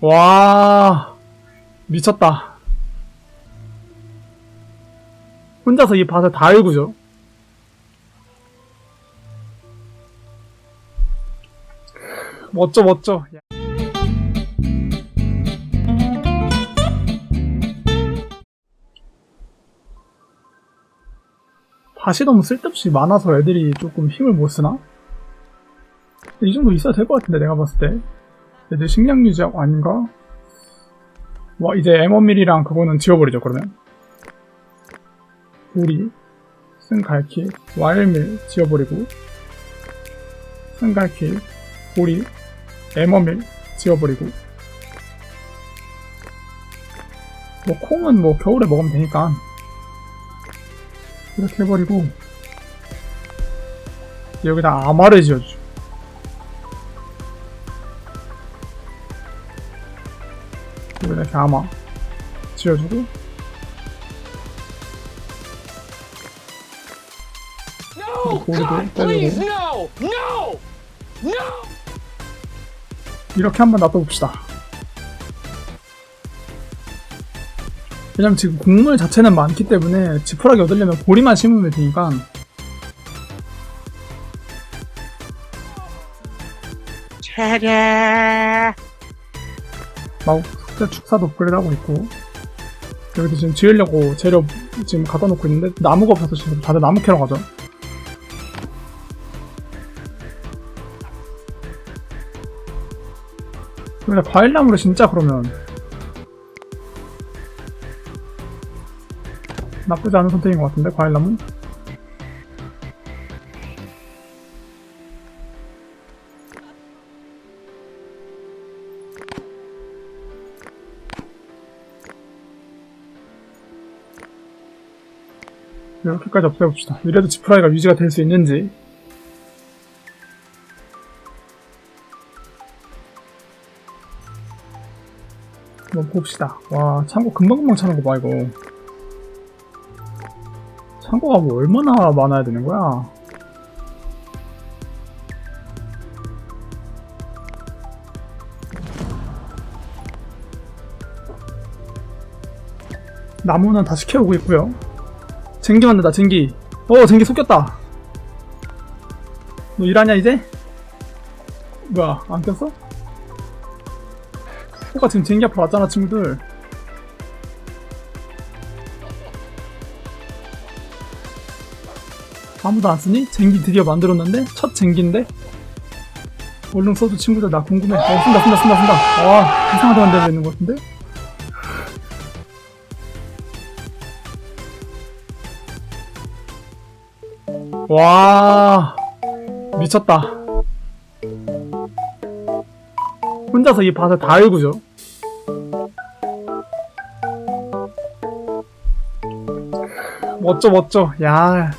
와 미쳤다 혼자서 이 밭을 다 일구죠 멋져 멋져 야. 밭이 너무 쓸데없이 많아서 애들이 조금 힘을 못 쓰나? 이 정도 있어야 될 것 같은데 내가 봤을 때 애들 식량 유지 아닌가? 와 이제 에머밀이랑 그거는 지워버리죠 그러면. 우리 쓴갈키 와일밀 지워버리고 쓴갈키 우리 에머밀 지워버리고. 뭐 콩은 뭐 겨울에 먹으면 되니까. 이렇게 해버리고 여기다 아마를 지어주죠 이렇게 아마 지어주고! No! No! 이렇게 한번 놔둬봅시다 왜냐면 지금 곡물 자체는 많기 때문에 지푸라기 얻으려면 보리만 심으면 되니까 막 숙제 축사도 업그레이드 하고 있고 여기도 지금 지으려고 재료 지금 갖다 놓고 있는데 나무가 없어서 지금 다들 나무 캐러 가죠 근데 과일나무를 진짜 그러면 나쁘지 않은 선택인 것 같은데 과일나무? 이렇게까지 없애봅시다. 이래도 지프라이가 유지가 될 수 있는지 한번 봅시다. 와, 창고 금방금방 차는 거 봐, 이거. 창고가 뭐 얼마나 많아야 되는 거야? 나무는 다시 캐오고 있고요. 쟁기 만든다, 쟁기. 어, 쟁기 속였다. 너 일하냐, 이제? 뭐야, 안 꼈어? 호가 지금 쟁기 앞으로 왔잖아, 친구들. 아무도 안 쓰니? 쟁기 드디어 만들었는데? 첫 쟁기인데? 얼른 써줘, 친구들. 나 궁금해. 어, 쓴다, 쓴다, 쓴다, 쓴다. 와, 이상하게 만들어 있는 것 같은데? 와, 미쳤다. 혼자서 이 밭을 다 일구죠. 멋져 멋져 야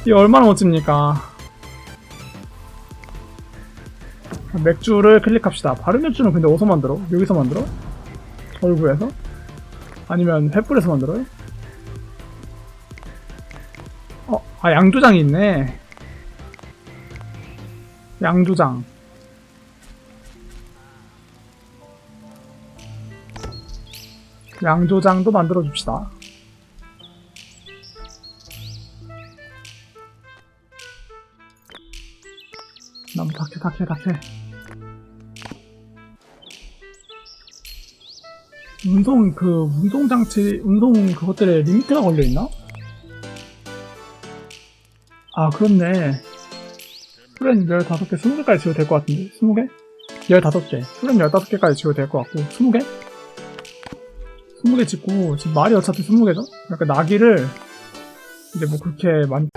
이게 얼마나 멋집니까 맥주를 클릭합시다 바른 맥주는 근데 어디서 만들어? 여기서 만들어? 얼굴에서? 아니면 횃불에서 만들어요? 아 양조장이 있네 양조장 양조장도 만들어 줍시다. 나무 닥해 닥해 닥해 운동 그 운동 장치 운동 그것들에 리미트가 걸려 있나? 아 그렇네 프렌 15개 20개까지 지워도 될 것 같은데 20개? 15개 프렌 15개까지 지워도 될 것 같고 20개? 20개 짓고 지금 말이 어차피 20개죠? 그러니까 나기를 이제 뭐 그렇게 많이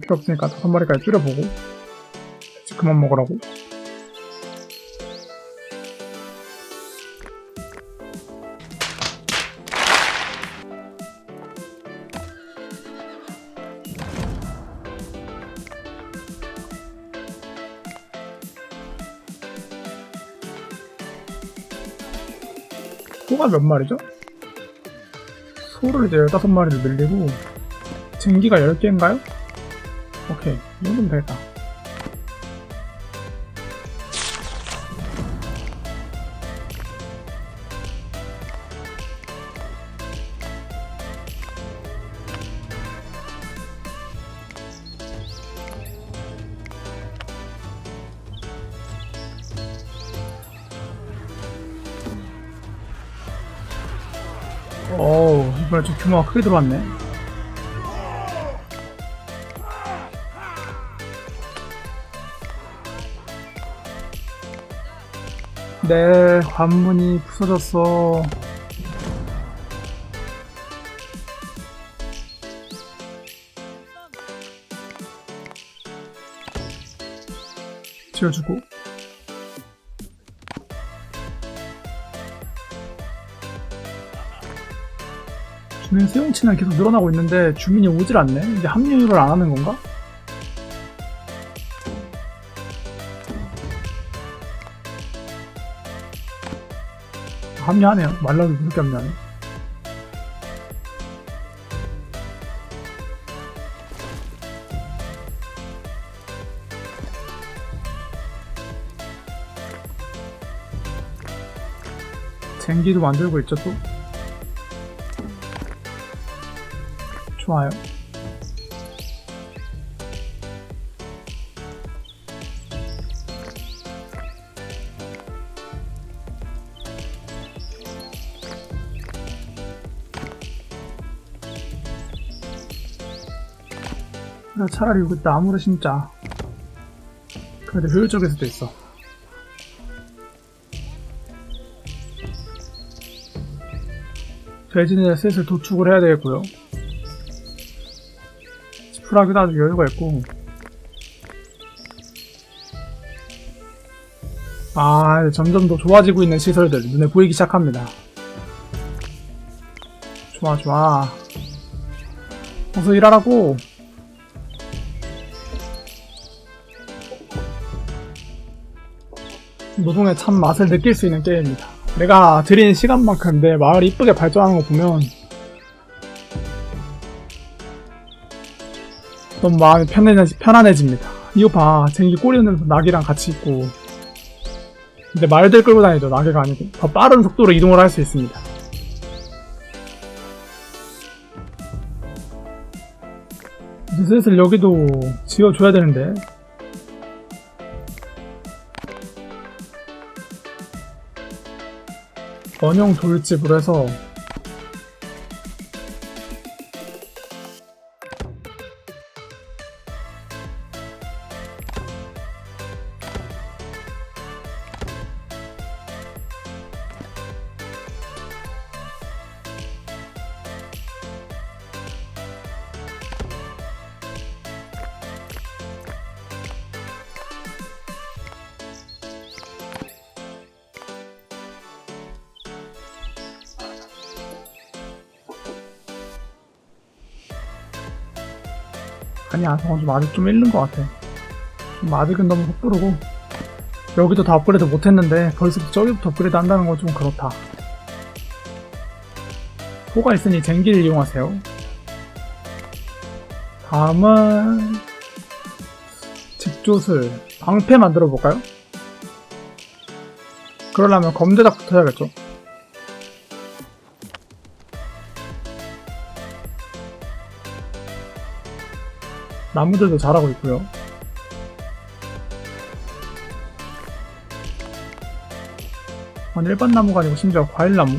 필요 없으니까 다섯 마리까지 줄여보고 그만 먹으라고 소가 몇 마리죠? 소를 이제 15마리를 늘리고 쟁기가 10개인가요? 오케이 이 정도면 되겠다 어우 이번에 좀 규모가 크게 들어왔네. 내 관문이 부서졌어. 지어주고 주민 수용치는 계속 늘어나고 있는데 주민이 오질 않네. 이제 합류를 안 하는 건가? 합류하네요. 말라도 무섭게 합류하네. 쟁기도 만들고 있죠 또. 좋아요. 그래, 차라리 여기 나무를 심자. 그래도 효율적일 수도 있어. 돼지는 슬슬 도축을 해야 되겠고요. 지푸라기도 아주 여유가 있고. 아 점점 더 좋아지고 있는 시설들 눈에 보이기 시작합니다. 좋아 좋아. 어서 일하라고. 노동의 참 맛을 느낄 수 있는 게임입니다. 내가 들인 시간만큼 내 마을이 이쁘게 발전하는 거 보면 너무 마음이 편안해지, 편안해집니다. 이거 봐. 쟁기 꼬리 흔들면서 낙이랑 같이 있고. 근데 말들 끌고 다니죠. 낙이가 아니고. 더 빠른 속도로 이동을 할 수 있습니다. 이제 슬슬 여기도 지어줘야 되는데. 원형 돌집으로 해서 아니야, 저건 좀 아직 좀 잃는 것 같아. 좀 아직은 너무 섣부르고. 여기도 다 업그레이드 못했는데, 벌써 저기부터 업그레이드 한다는 건 좀 그렇다. 소가 있으니 쟁기를 이용하세요. 다음은, 직조슬, 방패 만들어 볼까요? 그러려면 검대작부터 해야겠죠. 나무들도 자라고 있고요. 아니 일반 나무가 아니고 심지어 과일 나무.